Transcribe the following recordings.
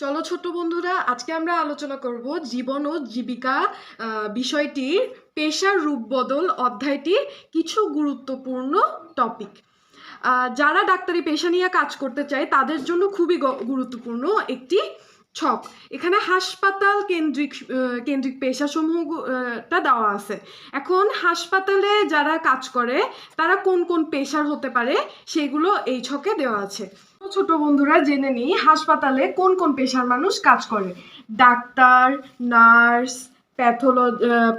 চলো ছোট্ট বন্ধুরা, আজকে আমরা আলোচনা করব জীবন ও জীবিকা বিষয়টির পেশার রূপ বদল অধ্যায়টির কিছু গুরুত্বপূর্ণ টপিক যারা ডাক্তারি পেশা নিয়ে কাজ করতে চায়, তাদের জন্য খুবই গুরুত্বপূর্ণ একটি ছক। এখানে হাসপাতাল কেন্দ্রিক কেন্দ্রিক পেশাসমূহটা দেওয়া আছে। এখন হাসপাতালে যারা কাজ করে, তারা কোন কোন পেশার হতে পারে, সেগুলো এই ছকে দেওয়া আছে। ছোট বন্ধুরা, জেনে নিই হাসপাতালে কোন কোন পেশার মানুষ কাজ করে? ডাক্তার, নার্স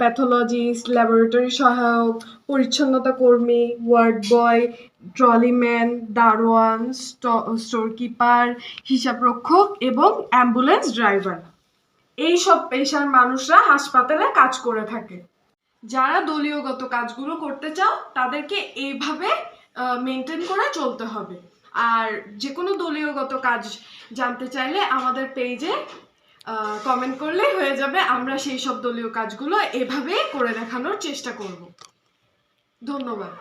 প্যাথোলজিস্ট, ল্যাবরেটরি সহায়ক, পরিচ্ছন্নতা কর্মী, ওয়ার্ড বয়, ট্রলিম্যান, দারোয়ান স্টোর কিপার হিসাবরক্ষক এবং অ্যাম্বুলেন্স ড্রাইভার। এই সব পেশার মানুষরা হাসপাতালে কাজ করে থাকে। যারা দলীয়গত কাজগুলো করতে চাও, তাদেরকে এইভাবে মেনটেন করে চলতে হবে। আর যে কোনো দলীয়গত কাজ জানতে চাইলে আমাদের পেজে কমেন্ট করলে হয়ে যাবে। আমরা সেই সব দলীয় কাজগুলো এভাবে করে দেখানোর চেষ্টা করব। ধন্যবাদ।